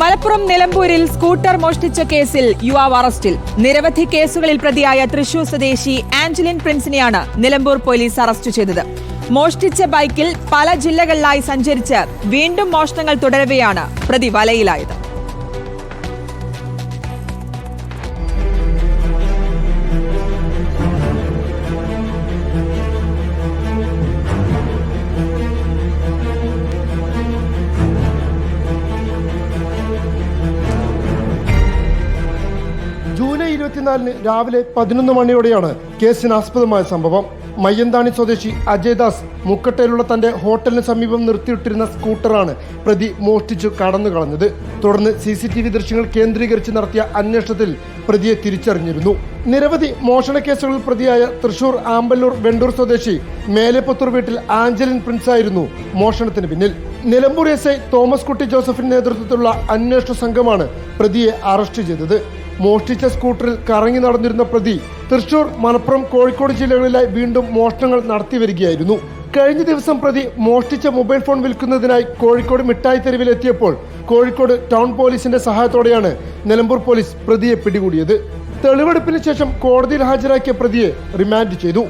മലപ്പുറം നിലമ്പൂരിൽ സ്കൂട്ടർ മോഷ്ടിച്ച കേസിൽ യുവാവ് അറസ്റ്റിൽ. നിരവധി കേസുകളിൽ പ്രതിയായ തൃശൂർ സ്വദേശി ആഞ്ചലിൻ പ്രിൻസിനെയാണ് നിലമ്പൂർ പോലീസ് അറസ്റ്റ് ചെയ്തത്. മോഷ്ടിച്ച ബൈക്കിൽ പല ജില്ലകളിലായി സഞ്ചരിച്ച് വീണ്ടും മോഷണങ്ങൾ തുടരവെയാണ് പ്രതി വലയിലായത്. ഇരുപത്തിനാലിന് രാവിലെ പതിനൊന്ന് മണിയോടെയാണ് കേസിനാസ്പദമായ സംഭവം. മയ്യന്താണി സ്വദേശി അജയ്ദാസ് മുക്കട്ടയിലുള്ള തന്റെ ഹോട്ടലിന് സമീപം നിർത്തിയിട്ടിരുന്ന സ്കൂട്ടറാണ് പ്രതി മോഷ്ടിച്ചു കടന്നു കളഞ്ഞത് തുടർന്ന് സി സി ടി വി ദൃശ്യങ്ങൾ കേന്ദ്രീകരിച്ച് നടത്തിയ അന്വേഷണത്തിൽ പ്രതിയെ തിരിച്ചറിഞ്ഞിരുന്നു. നിരവധി മോഷണ കേസുകളിൽ പ്രതിയായ തൃശൂർ ആമ്പല്ലൂർ വെണ്ടൂർ സ്വദേശി മേലെപ്പത്തൂർ വീട്ടിൽ ആഞ്ചലിൻ പ്രിൻസ് ആയിരുന്നു മോഷണത്തിന് പിന്നിൽ. നിലമ്പൂർ എസ് ഐ തോമസ് കുട്ടി ജോസഫിന്റെ നേതൃത്വത്തിലുള്ള അന്വേഷണ സംഘമാണ് പ്രതിയെ അറസ്റ്റ് ചെയ്തത്. മോഷ്ടിച്ച സ്കൂട്ടറിൽ കറങ്ങി നടന്നിരുന്ന പ്രതി തൃശൂർ മലപ്പുറം കോഴിക്കോട് ജില്ലകളിലായി വീണ്ടും മോഷണങ്ങൾ നടത്തി വരികയായിരുന്നു. കഴിഞ്ഞ ദിവസം പ്രതി മോഷ്ടിച്ച മൊബൈൽ ഫോൺ വിൽക്കുന്നതിനായി കോഴിക്കോട് മിഠായി തെരുവിൽ എത്തിയപ്പോൾ കോഴിക്കോട് ടൗൺ പോലീസിന്റെ സഹായത്തോടെയാണ് നിലമ്പൂർ പോലീസ് പ്രതിയെ പിടികൂടിയത്. തെളിവെടുപ്പിന് ശേഷം കോടതിയിൽ ഹാജരാക്കിയ പ്രതിയെ റിമാൻഡ് ചെയ്തു.